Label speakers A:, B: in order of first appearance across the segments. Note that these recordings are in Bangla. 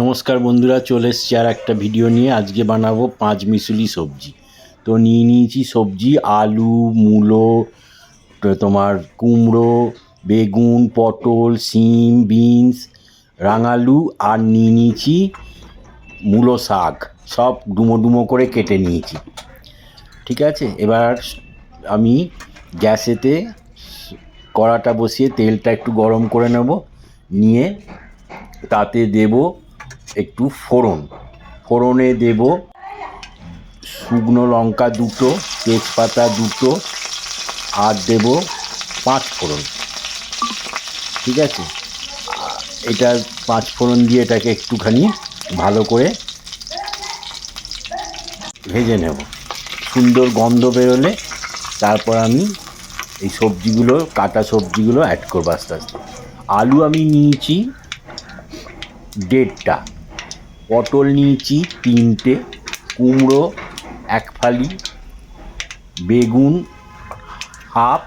A: নমস্কার বন্ধুরা, চলে এসছি আর একটা ভিডিও নিয়ে। আজকে বানাবো পাঁচ মিশুলি সবজি। তো নিয়ে নিয়েছি সবজি, আলু, মূলো তোমার কুমড়ো, বেগুন, পটল, শিম, বিনস, রাঙালু আর নিয়ে নিয়েছি মূলো শাক। সব ডুমো ডুমো করে কেটে নিয়েছি। ঠিক আছে? এবার আমি গ্যাসেতে কড়াটা বসিয়ে তেলটা একটু গরম করে নেব। নিয়ে তাতে দেব একটু ফোড়ন। ফোড়নে দেব শুকনো লঙ্কা দুটো, তেজপাতা দুটো আর দেব পাঁচ ফোড়ন। ঠিক আছে? এটা পাঁচ ফোড়ন দিয়ে এটাকে একটুখানি ভালো করে ভেজে নেব। সুন্দর গন্ধ বেরোলে তারপর আমি এই সবজিগুলো, কাটা সবজিগুলো অ্যাড করব আস্তে আস্তে। আলু আমি নিয়েছি দেড়টা। পটল নিয়েছি তিনটে। কুমড়ো এক ফালি। বেগুন হাফ।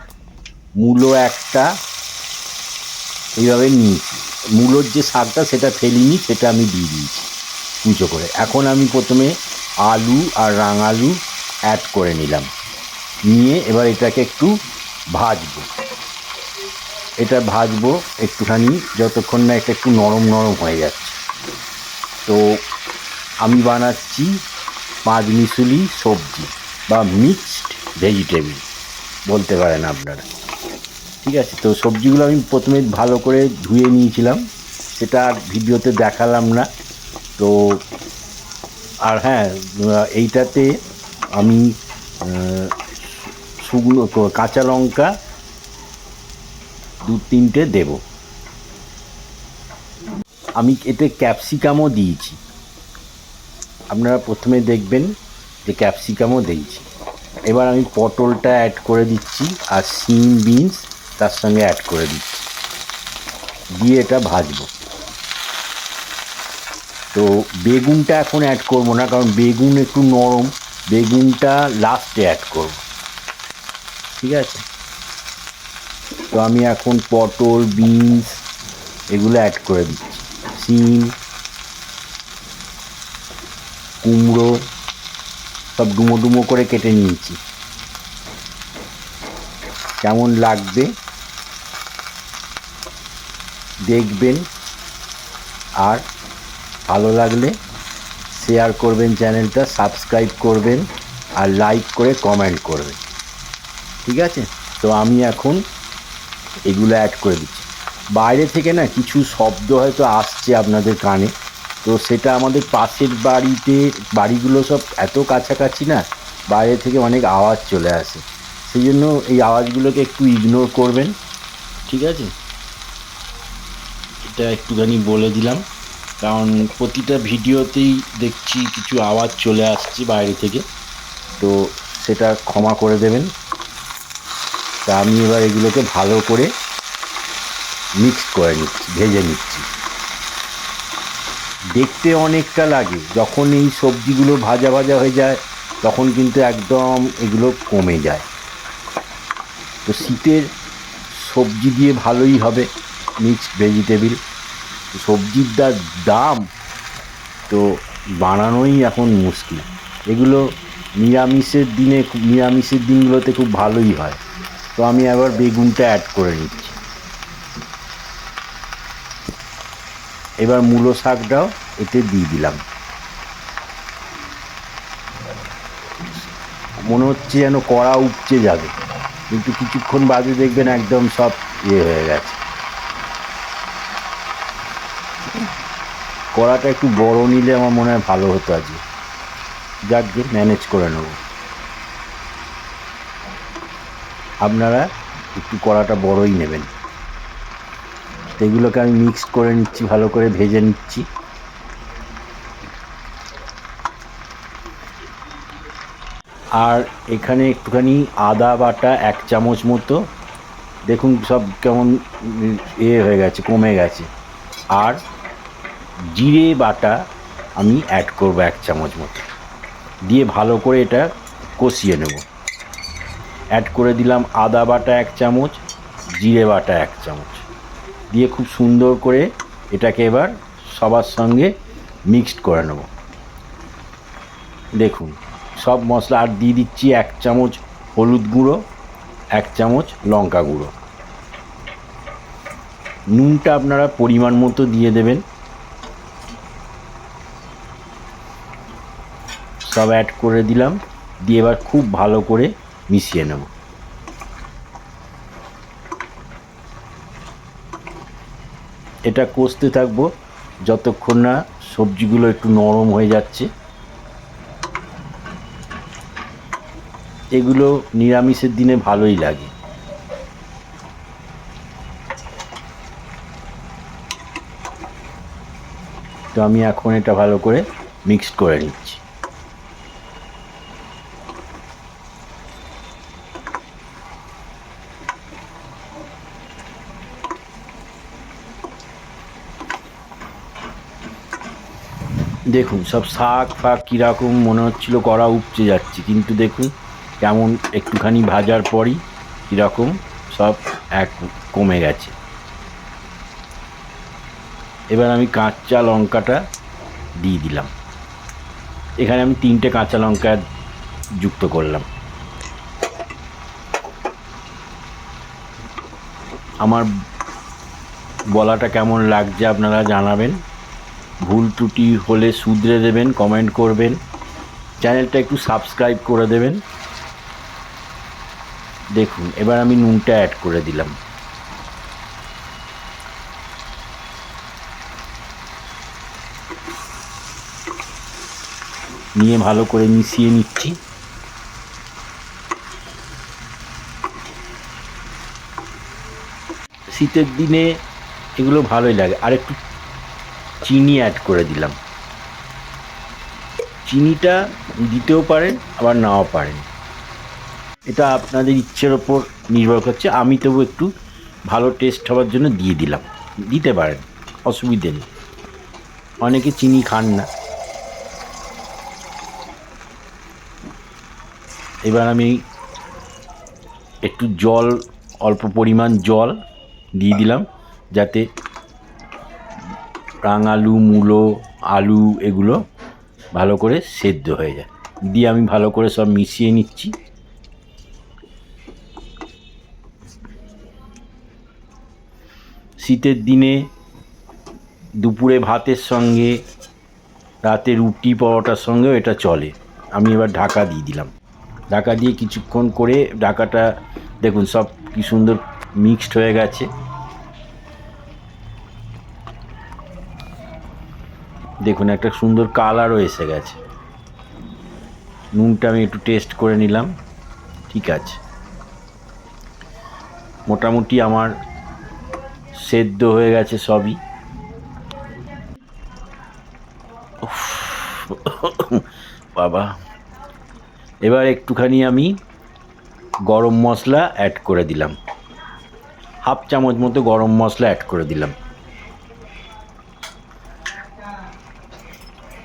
A: মূলো একটা। এইভাবে নিয়েছি। মূলোর যে শাকটা, সেটা ফেলিনি, সেটা আমি দিয়ে দিয়েছি কুচো করে। এখন আমি প্রথমে আলু আর রাঙালু অ্যাড করে নিলাম। নিয়ে এবার এটাকে একটু ভাজবো। এটা ভাজবো একটুখানি যতক্ষণ না এটা একটু নরম নরম হয়ে যাচ্ছে। তো আমি বানাচ্ছি পাঁচ মিশুলি সবজি বা মিক্সড ভেজিটেবল, বলতে পারেন আপনারা। ঠিক আছে, তো সবজিগুলো আমি প্রথমে ভালো করে ধুয়ে নিয়েছিলাম। সেটা আর ভিডিওতে দেখালাম না। তো আর হ্যাঁ এইটাতে আমি শুকনো কাঁচা লঙ্কা দু তিনটে দেব। আমি এতে ক্যাপসিকামও দিয়েছি। আপনারা প্রথমে দেখবেন যে ক্যাপসিকামও দিয়েছি। এবার আমি পটলটা অ্যাড করে দিচ্ছি আর সিম বিনস তার সঙ্গে অ্যাড করে দিচ্ছি। দিয়ে এটা ভাজবো। তো বেগুনটা এখন অ্যাড করব না, কারণ বেগুন একটু নরম। বেগুনটা লাস্টে অ্যাড করব। ঠিক আছে? তো আমি এখন পটল, বিনস এগুলো অ্যাড করে দিচ্ছি। সিম কুমড়ো, সব ডুমো ডুমো করে কেটে নিয়েছি। কেমন লাগবে দেখবেন আর ভালো লাগলে শেয়ার করবেন চ্যানেলটা সাবস্ক্রাইব করবেন আর লাইক করে কমেন্ট করবেন। ঠিক আছে? তো আমি এখন এগুলো অ্যাড করে দিচ্ছি। বাইরে থেকে না কিছু শব্দ হয়তো আসছে আপনাদের কানে। তো সেটা আমাদের পাশের বাড়িতে, বাড়িগুলো সব এত কাছাকাছি না, বাইরে থেকে অনেক আওয়াজ চলে আসে। সেই জন্য এই আওয়াজগুলোকে একটু ইগনোর করবেন, ঠিক আছে? এটা একটুখানি বলে দিলাম। কারণ প্রতিটা ভিডিওতেই দেখছি কিছু আওয়াজ চলে আসছে বাইরে থেকে। তো সেটা ক্ষমা করে দেবেন। তা আমি এবার এগুলোকে ভালো করে মিক্স করে নিচ্ছি, ভেজে নিচ্ছি। দেখতে অনেকটা লাগে, যখন এই সবজিগুলো ভাজা ভাজা হয়ে যায়, তখন কিন্তু একদম এগুলো কমে যায়। তো শীতের সবজি দিয়ে ভালোই হবে মিক্সড ভেজিটেবিল সবজির যা দাম তো বানানোই এখন মুশকিল। এগুলো নিরামিষের দিনে, নিরামিষের দিনগুলোতে খুব ভালোই হয়। তো আমি আবার বেগুনটা অ্যাড করে নিচ্ছি। এবার মূলো শাকটাও এতে দিয়ে দিলাম। মনে হচ্ছে যেন কড়া উপচে যাবে। কিন্তু কিছুক্ষণ বাদে দেখবেন একদম সব ইয়ে হয়ে গেছে। কড়াটা একটু বড় নিলে আমার মনে হয় ভালো হতো আজকে। যাক ম্যানেজ করে নেব। আপনারা একটু কড়াটা বড়ই নেবেন। তো এগুলোকে আমি মিক্স করে নিচ্ছি, ভালো করে ভেজে নিচ্ছি। আর এখানে একটুখানি আদা বাটা এক চামচ মতো। দেখুন সব কেমন এ হয়ে গেছে, কমে গেছে। আর জিরে বাটা আমি অ্যাড করব এক চামচ মতো। দিয়ে ভালো করে এটা কষিয়ে নেব। অ্যাড করে দিলাম আদা বাটা এক চামচ, জিরে বাটা এক চামচ। দিয়ে খুব সুন্দর করে এটাকে এবার সবার সঙ্গে মিক্সড করে নেব। দেখুন, সব মশলা আর দিয়ে দিচ্ছি এক চামচ হলুদ গুঁড়ো, এক চামচ লঙ্কা গুঁড়ো। নুনটা আপনারা পরিমাণ মতো দিয়ে দেবেন। সব অ্যাড করে দিলাম। দিয়ে এবার খুব ভালো করে মিশিয়ে নেব। এটা কষতে থাকব যতক্ষণ না সবজিগুলো একটু নরম হয়ে যাচ্ছে। এগুলো নিরামিষের দিনে ভালোই লাগে। তো আমি এখন এটা ভালো করে মিক্সড করে নিচ্ছি। দেখুন, সব শাক ফাক কীরকম মনে হচ্ছিল কড়া উপচে যাচ্ছে, কিন্তু দেখুন কেমন একটুখানি ভাজার পরই কীরকম সব এক কমে গেছে। এবার আমি কাঁচা লঙ্কাটা দিয়ে দিলাম। এখানে আমি তিনটে কাঁচা লঙ্কা যুক্ত করলাম। আমার বলাটা কেমন লাগছে আপনারা জানাবেন। ভুল ত্রুটি হলে শুধরে দেবেন কমেন্ট করবেন। চ্যানেলটা একটু সাবস্ক্রাইব করে দেবেন। দেখুন, এবার আমি নুনটা অ্যাড করে দিলাম। নিয়ে ভালো করে মিশিয়ে নিচ্ছি। শীতের দিনে এগুলো ভালোই লাগে। আর একটু চিনি অ্যাড করে দিলাম। চিনিটা দিতেও পারেন, আবার নাও পারেন। এটা আপনাদের ইচ্ছের ওপর নির্ভর করছে। আমি তবু একটু ভালো টেস্ট হওয়ার জন্য দিয়ে দিলাম। দিতে পারেন, অসুবিধে নেই। অনেকে চিনি খান না। এবার আমি একটু জল, অল্প পরিমাণ জল দিয়ে দিলাম, যাতে রাঙালু মূলো, আলু এগুলো ভালো করে সেদ্ধ হয়ে যায়। দিয়ে আমি ভালো করে সব মিশিয়ে নিচ্ছি। শীতের দিনে দুপুরে ভাতের সঙ্গে, রাতে রুটি পরোটার সঙ্গেও এটা চলে। আমি এবার ঢাকা দিয়ে দিলাম। ঢাকা দিয়ে কিছুক্ষণ করে ঢাকাটা দেখুন সব কি সুন্দর মিক্সড হয়ে গেছে। দেখুন, একটা সুন্দর কালারও এসে গেছে। নুনটা আমি একটু টেস্ট করে নিলাম। ঠিক আছে। মোটামুটি আমার সেদ্ধ হয়ে গেছে সবই। বাবা। এবার একটুখানি আমি গরম মশলা অ্যাড করে দিলাম। হাফ চামচ মতো গরম মশলা অ্যাড করে দিলাম।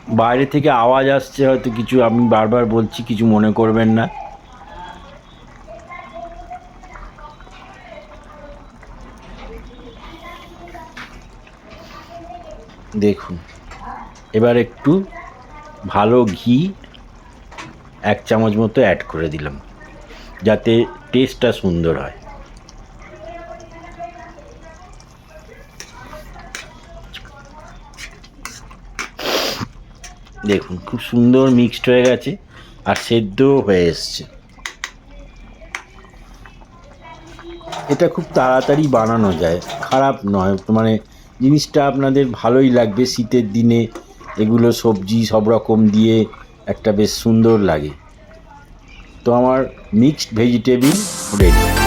A: বাইরে থেকে আওয়াজ আসছে, হয়তো কিছু আমি বারবার বলছি, কিছু মনে করবেন না। দেখুন, এবার একটু ভালো ঘি এক চামচ মতো অ্যাড করে দিলাম, যাতে টেস্টটা সুন্দর হয়। দেখুন, খুব সুন্দর মিক্সড হয়ে গেছে আর সেদ্ধও হয়ে এসছে। এটা খুব তাড়াতাড়ি বানানো যায়, খারাপ নয়। মানে জিনিসটা আপনাদের ভালোই লাগবে শীতের দিনে, এগুলো সবজি সব রকম দিয়ে একটা বেশ সুন্দর লাগে। তো আমার মিক্সড ভেজিটেবিল রেডি